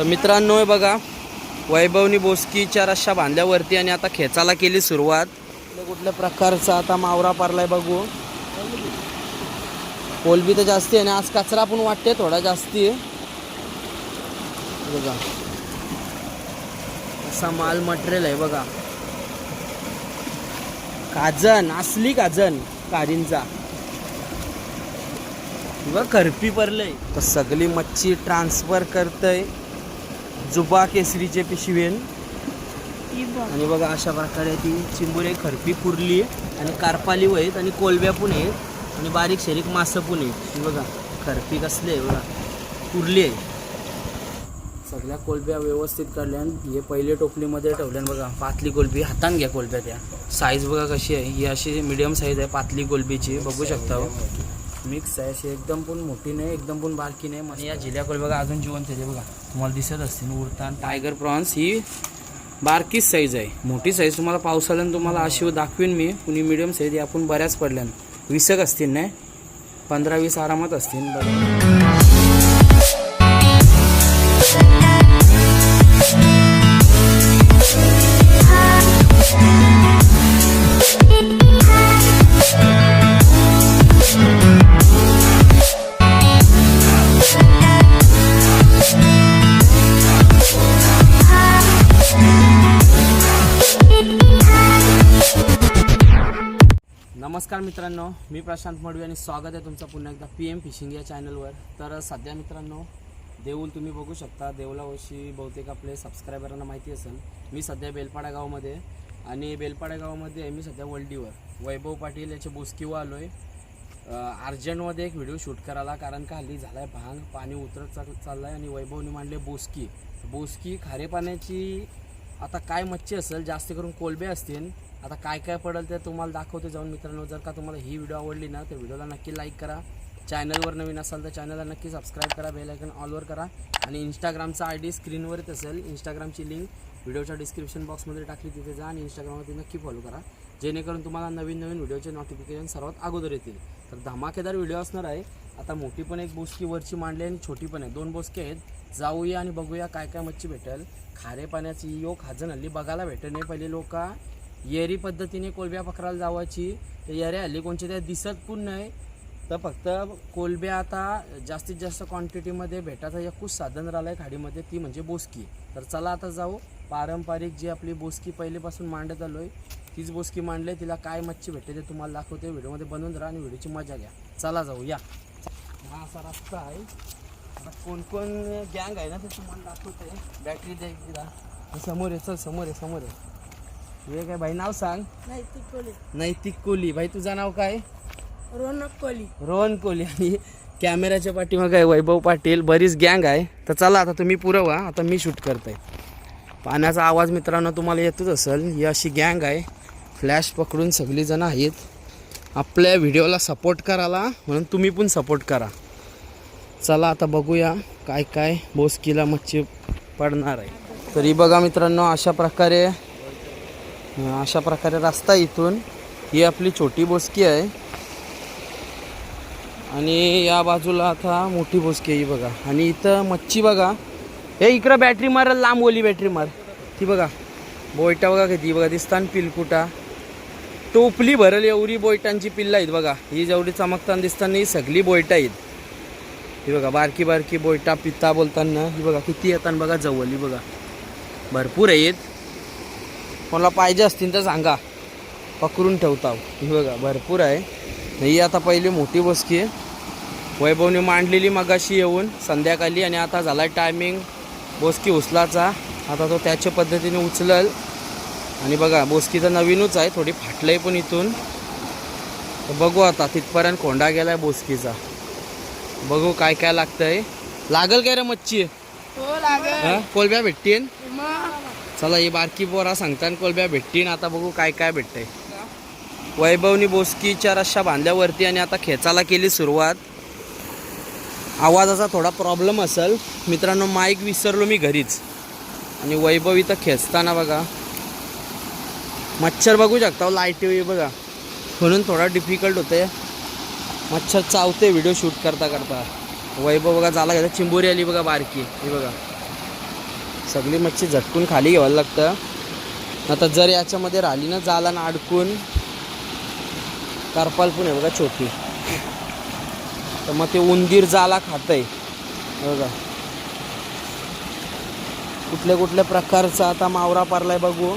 तर मित्रांनो हे बघा. वैभवनी बोसकीच्या रश्या बांधल्यावरती आणि आता खेचाला केली सुरुवात. कुठल्या प्रकारचा आता मावरा पारलाय बघू. कोलबी तर जास्ती आहे आणि आज कचरा पण वाटते थोडा जास्ती. आहे बघा. असा माल मटेरियल आहे बघा. काजन असली काजन कारींचा बघा करपी पडलंय. तर सगळी मच्छी ट्रान्सफर करतय. जुबा केसरीचे पिशवेन आणि बघा अशा प्रकारे ती चिंबुरे खरपी पुरली आणि कारपाली आहेत आणि कोलब्या पण आहेत आणि बारीक शरीक मासं पण आहेत. बघा खरपी कसली आहे बघा. पुरली आहे. सगळ्या कोलब्या व्यवस्थित काढल्या हे पहिले टोपलीमध्ये ठेवल्या बघा पातली कोलबी. हातान घ्या कोलब्या त्या. साईज बघा कशी आहे. ही अशी मिडियम साईज आहे पातली कोलबीची. बघू शकता हो. मिक्स आहे अशी एकदम पण मोठी नाही एकदम पण बारकी नाही आणि या जिल्ह्या कोल बघा अजून जिवंत आहे बघा. तुम्हाला दिसत असतील उरतान टायगर प्रॉन्स ही बारकीच साईज आहे. मोठी साईज तुम्हाला पावसाळ्यानं तुम्हाला अशी दाखवीन मी. कुणी मिडियम साईज आपण बऱ्याच पडल्यान. वीसक असतील नाही? पंधरा वीस आरामात असतील बरं. नमस्कार मित्रांनो मी प्रशांत मडवी आणि स्वागत आहे तुमचं पुन्हा एकदा पी एम फिशिंग या चॅनलवर. तर सध्या मित्रांनो देऊल तुम्ही बघू शकता. देऊलावशी बहुतेक आपले सबस्क्रायबरांना माहिती असेल. मी सध्या बेलपाडा गावामध्ये आणि बेलपाडा गावामध्ये आहे मी सध्या वल्डीवर वैभव पाटील याच्या बोसकीवर आलो आहे अर्जंटमध्ये एक व्हिडिओ शूट करायला कारण का हल्ली झाला आहे भांग पाणी उतरत चाललं आहे आणि वैभवने मांडले बोसकी. बोसकी खारे पाण्याची आता काय मच्छी असेल जास्त करून कोलबे असतील. आता काय काय पडेल ते तुम्हाला दाखवते जाऊन मित्रांनो. जर का तुम्हाला ही व्हिडिओ आवडली ना तर व्हिडिओला नक्की लाईक करा. चॅनलवर नवीन असाल तर चॅनलला नक्की सबस्क्राईब करा बेलायकन ऑलवर करा. आणि इंस्टाग्रामचा आय डी स्क्रीनवरच असेल. इंस्टाग्रामची लिंक व्हिडिओच्या डिस्क्रिप्शन बॉक्समध्ये टाकली तिथे जा आणि इंस्टाग्रामवरती नक्की फॉलो करा. जेणेकरून तुम्हाला नवीन नवीन व्हिडिओचे नोटिफिकेशन सर्वात अगोदर येतील. तर धमाकेदार व्हिडिओ असणार आहे. आता मोठी पण एक बोसकी वरची मांडली आहे आणि छोटी पण आहे. दोन बोसके आहेत. जाऊया आणि बघूया काय काय मच्छी भेटेल. खारे पाण्याची यो खाजन हल्ली बघायला भेटेल. नाही पहिले लोक येरी पद्धतीने कोलब्या पकडायला जावायची. तर येऱ्या हल्ली कोणची त्या दिसत पण नाही. तर फक्त कोलब्या आता जास्तीत जास्त क्वांटिटीमध्ये भेटायचं एकूच साधन राहिलं आहे खाडीमध्ये ती म्हणजे बोसकी. तर चला आता जाऊ. पारंपरिक जी आपली बोसकी पहिलेपासून मांडत आलो आहे तीच बोसकी मांडली. तिला काय मच्छी भेटते ते तुम्हाला दाखवते. व्हिडिओमध्ये बनवून राहा आणि व्हिडिओची मजा घ्या. चला जाऊ या हा असा रस्ता आहे आता कोण कोण गँग आहे ना ते तुम्हाला दाखवते बॅटरी द्या एकदा. हे समोर आहे चल समोर आहे समोर आहे. हे काय भाई नाव सांग. नैतिक कोली नैतिक कोहली. भाई तुझं नाव काय? रोनक कोली रोहन कोहली. आणि कॅमेऱ्याच्या पाठीमागे आहे वैभव पाटील. बरीच गँग आहे. तर चला आता तुम्ही पुरवा आता मी शूट करतोय. पाण्याचा आवाज मित्रांनो तुम्हाला येतच असेल. ही अशी गँग आहे. फ्लॅश पकडून सगळी जण आहेत. आपल्या व्हिडिओला सपोर्ट करायला म्हणून तुम्ही पण सपोर्ट करा. चला आता बघूया काय काय बोसकीला मच्छी पडणार आहे. तरी बघा मित्रांनो अशा प्रकारे अशा प्रकारे रस्ता इथून ही आपली छोटी बोसकी आहे. आणि या बाजूला आता मोठी बोसकी आहे ही बघा. आणि इथं मच्छी बघा. हे इकडं बॅटरी मार लांब ओली बॅटरी मार. ती बघा बोयटा बघा किती बघा दिसतान पिलकुटा टोपली भरल एवढी बोयटांची पिल्लं आहेत बघा. ही जेवढी चमकताना दिसताना ही सगळी बोयटा आहेत. ही बघा बारकी बारकी बोयटा पित्ता बोलताना ही बघा किती येतात बघा जवळ ही बघा. भरपूर आहेत कोणाला पाहिजे असतील तर सांगा. पकडून ठेवता ही बघा भरपूर आहे. ही आता पहिली मोठी बसकी आहे. वैभवने मांडलेली मगाशी येऊन संध्याकाळी आणि आता झाला टायमिंग बोसकी उचलाचा. आता तो त्याच्या पद्धतीने उचलल. आणि बघा बोसकी तर नवीनच आहे. थोडी फाटलंय पण इथून. बघू आता तिथपर्यंत खोंडा गेलाय बोसकीचा. बघू काय काय लागतंय. लागल काय रे मच्छी? हो लागल. हा? कोलब्या भेटतील मग? चला ही बारकी पोरा सांगताना कोलब्या भेटतीन. आता बघू काय काय भेटतंय. वैभवनी बोसकीच्या रश्या बांधल्यावरती आणि आता खेचाला केली सुरुवात. आवाजाचा थोडा प्रॉब्लेम असेल. मित्रांनो माईक विसरलो मी घरीच. आणि वैभव इथं खेचताना बघा. मच्छर बघू शकता लाइट बघा. म्हणून थोडा डिफिकल्ट होते मच्छर चावते व्हिडिओ शूट करता करता. वैभव बघा झाला घ्यायचा चिंबोरी आली बघा बारकी. हे बघा. सगळी मच्छी झटकून खाली घ्यावं लागतं. आता जर याच्यामध्ये राहिली ना जाला ना अडकून करपाल पण आहे बघा छोटी. तर मग ते उंदीर जाला खातंय. बघा. कुठल्या कुठल्या प्रकारचा आता मावरा पारलाय बघू.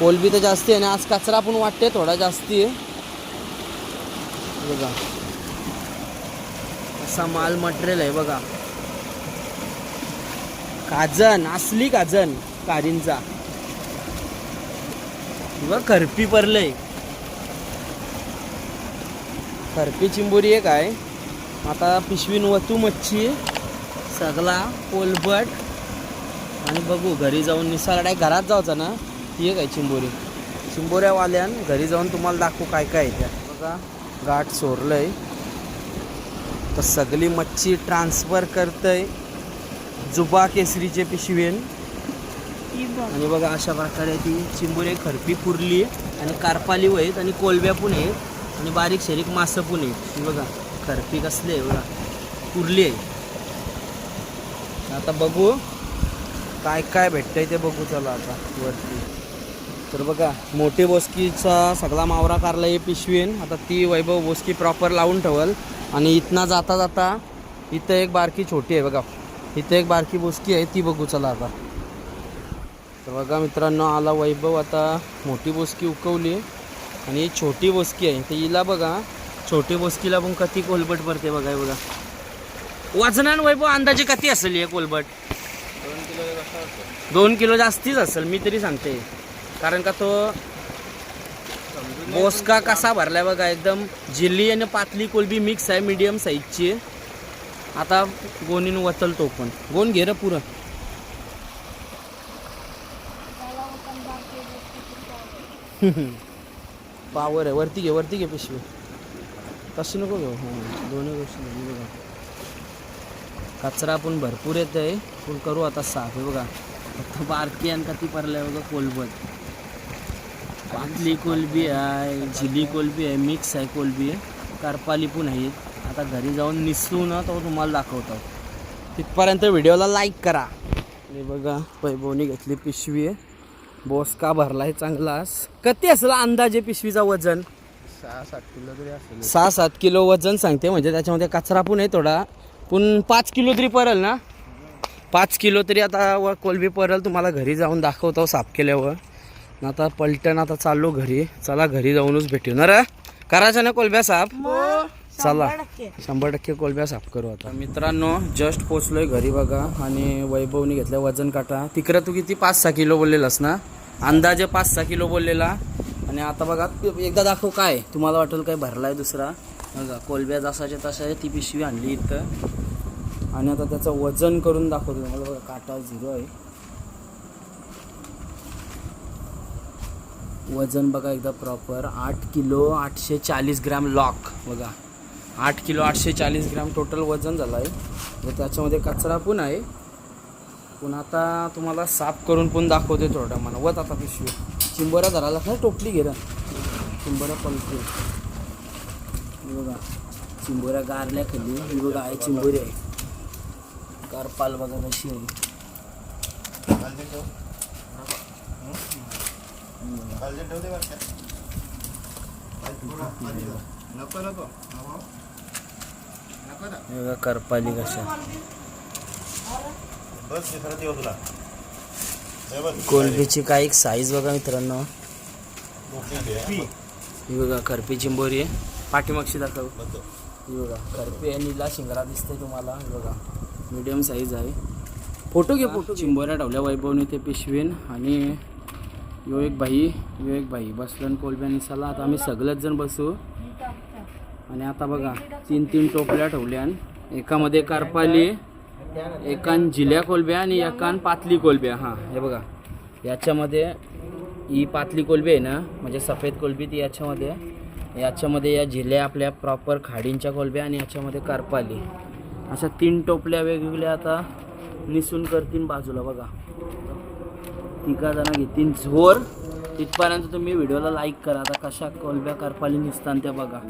कोलबी तर जास्ती आहे आणि आज कचरा पण वाटते थोडा जास्ती. आहे बघा. असा माल मटेरियल आहे बघा. काजन असली काजन कारींचा बघा खरपी परलंय. खरपी चिंबोरी एक आहे. आता पिशवीन वतू मच्छी सगळा कोलबट आणि बघू घरी जाऊन निसारडा घरात जाऊचा ना. ती एक आहे चिंबोरी. चिंबोऱ्यावाल्यान घरी जाऊन तुम्हाला दाखवू काय काय आहे त्या. बघा. गाठ सोरलंय तर सगळी मच्छी ट्रान्सफर करतय. जुबा केसरीचे पिशवीन. आणि बघा अशा प्रकारे ती चिंबुरे खरपी पुरली आणि कारपाली आहेत आणि कोलब्या पण आहेत आणि बारीक शरीक मासं पण आहेत. बघा खरपी कसली आहे बघा. पुरली आहे. आता बघू काय काय भेटतंय ते बघू चला आता वरती. तर बघा मोठी बोस्कीचा सगळा मावरा कारला हे पिशवीन. आता ती वैभव बोस्की प्रॉपर लावून ठेवल. आणि इथनं जाता जाता इथं एक बारकी छोटी आहे बघा. इथं एक बारकी बोस्की आहे ती बघू चला आता. तर बघा मित्रांनो आला वैभव आता. मोठी बोस्की उकवली. आणि ही छोटी बोसकी आहे. तर हिला बघा छोटी बोस्कीला पण कधी कोलबट भरते बघा हे बघा. वजनान वैभव अंदाजे किती असेल हे कोलबट? दोन किलो जास्तीच असेल मी तरी सांगते. कारण का तो मोस्का कसा भरलाय बघा एकदम जिल्ली आणि पातली कोलबी मिक्स आहे मीडियम साईजची आता गोणीन वचलतो पण. गोण घे रे पुरं. पावर आहे. वरती घे वरती घे पिशवी. तशी नको घेऊ. हां दोन्ही गोष्टी बघा. कचरा पण भरपूर येत आहे पण करू आता साफ आहे बघा. फक्त बारकी आणि कती पडलाय बघा कोलबत पातली कोलबी आहे झिली कोलबी आहे मिक्स आहे कोलबी आहे. करपाली पण आहेत. आता घरी जाऊन निसू ना तो तुम्हाला दाखवतो. तिथपर्यंत व्हिडिओला लाईक करा. हे बघा वैभवनी घेतली पिशवी आहे. बोस का भरला आहे चांगलाच किती असेल अंदाजे पिशवीचा वजन? सहा सात किलो तरी असेल. सहा सात किलो वजन सांगते म्हणजे त्याच्यामध्ये कचरा पण आहे थोडा. पण पाच किलो तरी परल ना? पाच किलो तरी आता व कोलबी परल तुम्हाला घरी जाऊन दाखवतो साफ केल्यावर. आता पलटण आता चाललो घरी. चला घरी जाऊनच भेटू ना रे करायचं ना कोलब्या साफ चला. शंभर टक्के. कोलब्या साफ करू आता. मित्रांनो जस्ट पोचलोय घरी बघा. आणि वैभवनी घेतल्या वजन काटा. तिकडं तू किती पाच सहा किलो बोललेलास ना? अंदाजे पाच सहा किलो बोललेला. आणि आता बघा एकदा दाखव काय. तुम्हाला वाटेल काय भरलाय दुसरा. बघा कोलब्या जसाच्या तशा ती पिशवी आणली इथं. आणि आता त्याचं वजन करून दाखवतो तुम्हाला. बघा काटा झिरो आहे. वजन बघा एकदा प्रॉपर आठ किलो आठशे चाळीस ग्रॅम लॉक बघा. आठ किलो आठशे चाळीस ग्रॅम टोटल वजन झालं आहे व त्याच्यामध्ये कचरा पण आहे. पण आता तुम्हाला साफ करून पण दाखवते थोडं मला वत आता पिशवी. चिंबोऱ्या धरायला काय टोपली घे चिंबोऱ्या पलटी. बघा. चिंबोऱ्या गारल्या खाली. ही बघा आहे चिंबोरी आहे. गारपाल बघा कशी आहे. नको नको करपाली कशा. बस खरं देऊ तुला कोलबीची काय एक साईज बघा मित्रांनो. ही बघा करपी चिंबोरी आहे. पाठीमागशी दाखव. ही बघा करपी आहे नीला शिंगरा दिसते तुम्हाला. बघा मीडियम साईज आहे. फोटो घे फोटो चिंबोऱ्या ठेवल्या वैभवने ते पिशवीन आणि यो एक बाई यो एक बाई बसलं कोलब्या निसाला आता आम्ही सगळेच जण बसू. आणि आता बघा तीन तीन टोपल्या ठेवल्या एकामध्ये करपाली एकान जिल्या कोलब्या आणि एकान पातली कोलब्या. हां हे बघा. याच्यामध्ये ही पातली कोलबी आहे ना म्हणजे सफेद कोलबी ती याच्यामध्ये. याच्यामध्ये या जिल्ह्या आपल्या प्रॉपर खाडींच्या कोलब्या आणि याच्यामध्ये करपाली. अशा तीन टोपल्या वेगवेगळ्या आता निसून करतीन बाजूला बघा. तिघा जण घेतील झोर. तिथपर्यंत तुम्ही व्हिडिओला लाईक करा. आता कशा कोलब्या करपाली निसतात त्या बघा.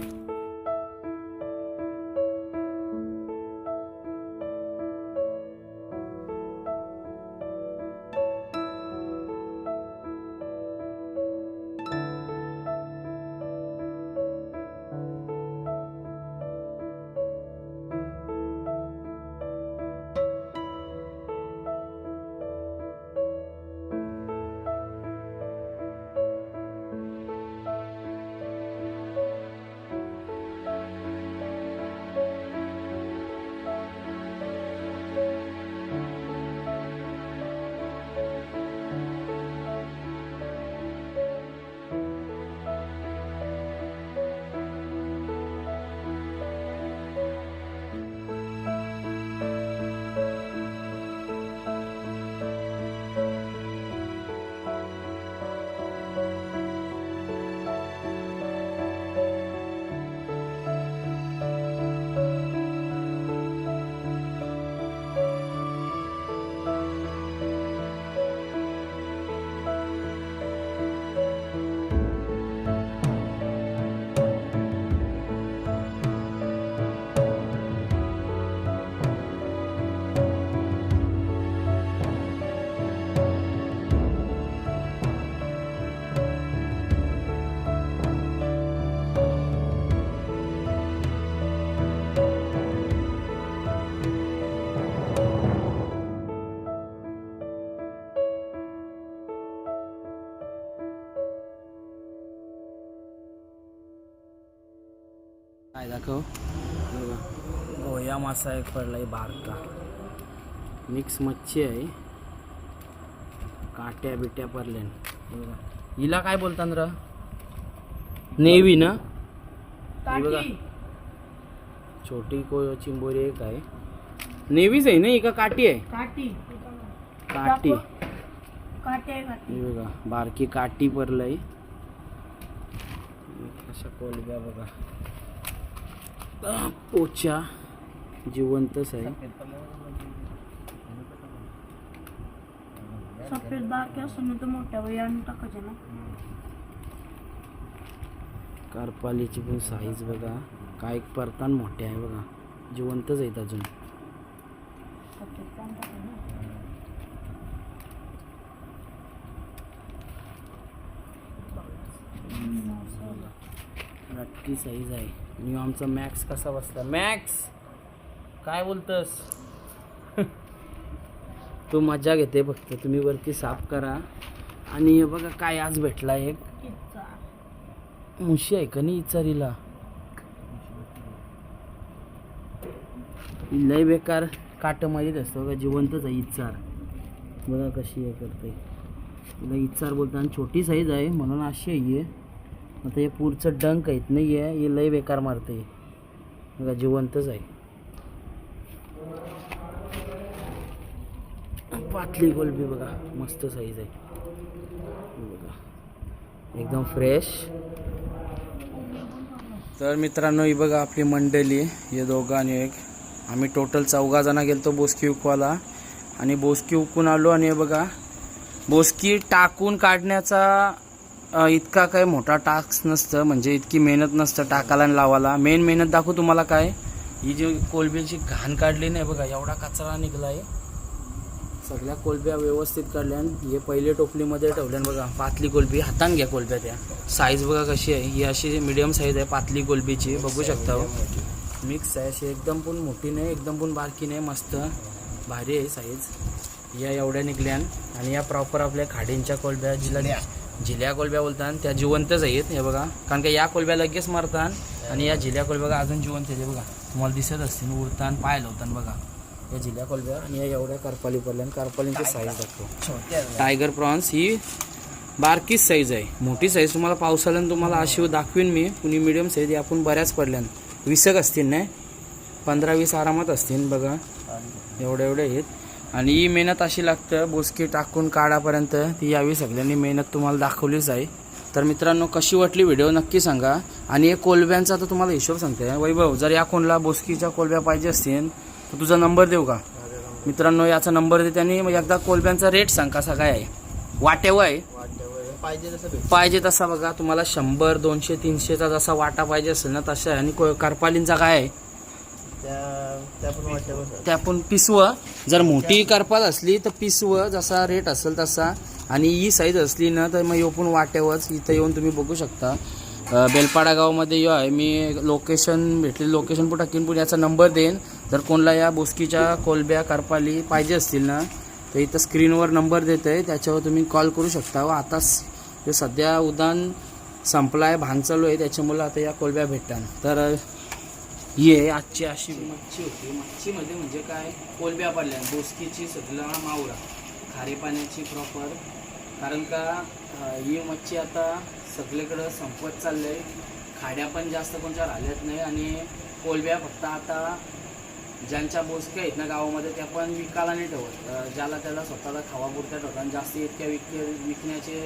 दाखव. हे गोया मासा एक पडलाय बारका. मिक्स मच्छी आहे. काट्या बिट्या पडल्यान. हे हिला काय बोलतात र? नेवी ना? हे बघा. छोटी को चिंबोरी एक आहे. नेवीच आहे ना? ही का काठी आहे. काठी. काठी. आहे हे बघा. बारकी काठी पडलंय. अशा कोलब्या बघा. अं, पोच्या जिवंतच आहे सफेद बाकी असं ना तर मोठ्या आणून टाकायचे ना. कारपालीची पण साईज बघा. काय परतान मोठे आहे बघा. जिवंतच आहेत अजून. साईज आहे. आणि आमचा मॅक्स कसा बसला? मॅक्स काय बोलतस? तो मजा घेते फक्त. तुम्ही वरती साफ करा. आणि बघा काय आज भेटला एक. मुशी आहे का नाही इचारीला? लय बेकार काट मारीत असतो का जिवंतच आहे इचार. बघा कशी हे करते इचार बोलतो आणि छोटी साईज आहे म्हणून अशी आहे. ही. आता हे पुढचं डंक आहेत नाही आहे हे लय बेकार मारते बघा जिवंतच आहे. पातली गोलबी बघा मस्त साईज आहे. बघा. एकदम फ्रेश तर मित्रांनो ही बघा आपली मंडळी हे दोघं आणि एक. आम्ही टोटल चौघा जण गेलतो बोसकी उकवाला आणि बोसकी उकून आलो आणि हे बघा बोसकी टाकून काढण्याचा इतका काय मोठा टास्क नसतं म्हणजे इतकी मेहनत नसतं टाकाला आणि लावायला. मेन मेहनत दाखवू तुम्हाला काय? ही जी कोलब्याची घाण काढली नाही बघा एवढा कचरा निघलाय. सगळ्या कोलब्या व्यवस्थित काढल्या आणि हे पहिले टोपलीमध्ये ठेवल्या बघा पातली कोलबी हातान घ्या कोलब्या त्या. साईज बघा कशी आहे. ही अशी मिडियम साईज आहे पातली कोलबीची बघू शकता हो. मिक्स आहे अशी. एकदम पण मोठी नाही एकदम पण बारकी नाही मस्त. भारी आहे साईज या एवढ्या निघल्यान आणि या प्रॉपर आपल्या खाडींच्या कोलब्या जिला झिल्या कोलब्या बोलतात त्या जिवंतच आहेत हे बघा. कारण का या कोलब्या लगेच मारतात आणि या झिल्या कोलब्या बघा अजून जिवंत आहेत बघा. तुम्हाला दिसत असतील उडतान पाय लावतात बघा. या झिल्या कोलब्या आणि या एवढ्या करपाली पडल्या आणि करपालींची साईज दाखव. टायगर प्रॉन्स ही बारकीच साईज आहे. मोठी साईज तुम्हाला पावसाळ्यानं तुम्हाला अशी दाखवीन मी. कुणी मिडियम साईज आपण बऱ्याच पडल्यान. वीसक असतील नाही? पंधरा वीस आरामात असतील बघा. एवढे एवढे आहेत. आणि ही मेहनत अशी लागतं बोसकी टाकून काढापर्यंत ती यावी सगळ्यांनी मेहनत तुम्हाला दाखवलीच आहे. तर मित्रांनो कशी वाटली व्हिडिओ नक्की सांगा. आणि हे कोलब्यांचा तर तुम्हाला हिशोब सांगते. वैभव जर या कोणला बोसकीच्या कोलब्या पाहिजे असतील तर तुझा नंबर देऊ का? मित्रांनो याचा नंबर देते आणि मग एकदा कोलब्यांचा रेट सांग कसा काय आहे. वाटेव आहे. पाहिजे तसं भेट पाहिजे तसा बघा तुम्हाला शंभर दोनशे तीनशेचा जसा वाटा पाहिजे असेल ना तसा आहे. आणि को- करपालींचा काय आहे? त्या पण पिसवं. जर मोठी करपाल असली तर पिसवं जसा रेट असेल तसा. आणि ही साईज असली ना तर मग येऊन वाट्यावरच इथं येऊन तुम्ही बघू शकता. बेलपाडा गावामध्ये यो आहे. मी लोकेशन भेटले लोकेशन पण टाकीन पण याचा नंबर देईन. जर कोणला या बोस्कीच्या कोलब्या करपाली पाहिजे असतील ना तर इथं स्क्रीनवर नंबर देत आहे त्याच्यावर तुम्ही कॉल करू शकता. व आता सध्या उदान संपला आहे भांग चालू आहे. त्याच्यामुळं आता या कोलब्या भेटतात. तर ये आजची अशी मच्छी होती. मच्छीमध्ये म्हणजे काय? कोलब्या पडल्या. बोसकीची सगळा मावळा. खारे पाण्याची प्रॉपर कारण का ही मच्छी आता सगळीकडं संपत चाललं आहे खाड्या पण जास्त कोणत्या राहिल्यात नाही आणि कोलब्या फक्त आता ज्यांच्या बोसक्या आहेत ना गावामध्ये त्या पण विकायला नाही ठेवत. ज्याला त्याला स्वतःला खावापुरत्या ठेवतात. आणि जास्त इतक्या विक विकण्याचे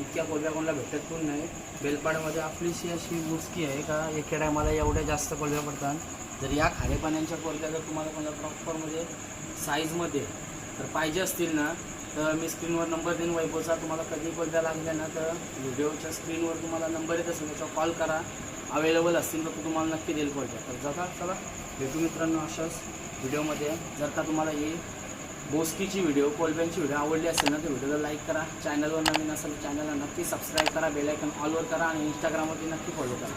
इतक्या कोलब्या कोणाला भेटत पण नाही बेलपाड्यामध्ये आपलीशी अशी बुचकी आहे का? एके टायमाला एवढ्या जास्त कोलब्या पडतात. जर या खारेपाण्यांच्या पाण्याच्या जर तुम्हाला कोणत्या प्रॉपरमध्ये म्हणजे साईजमध्ये तर पाहिजे असतील ना तर मी स्क्रीनवर नंबर देईन. वैभवचा तुम्हाला कधी कोलब्या लागल्या ना तर व्हिडिओच्या स्क्रीनवर तुम्हाला नंबर येत असेल त्याच्यावर कॉल करा. अवेलेबल असतील तर तुम्हाला नक्की देईल कोलब्या तर जगा चला. भेटू मित्रांनो अशाच व्हिडिओमध्ये जर का तुम्हाला ही बोस्कीची व्हिडिओ कोलब्यांची व्हिडिओ आवडली असेल ना तर व्हिडिओला लाईक करा. चॅनलवर नवीन असेल चॅनलला नक्की सबस्क्राईब करा. बेलायकन ऑलवर करा आणि इंस्टाग्रामवरती नक्की फॉलो करा.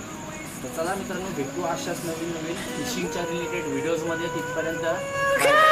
तर चला मित्रांनो भेटू अशाच नवीन नवीन फिशिंगच्या रिलेटेड व्हिडिओजमध्ये तिथपर्यंत.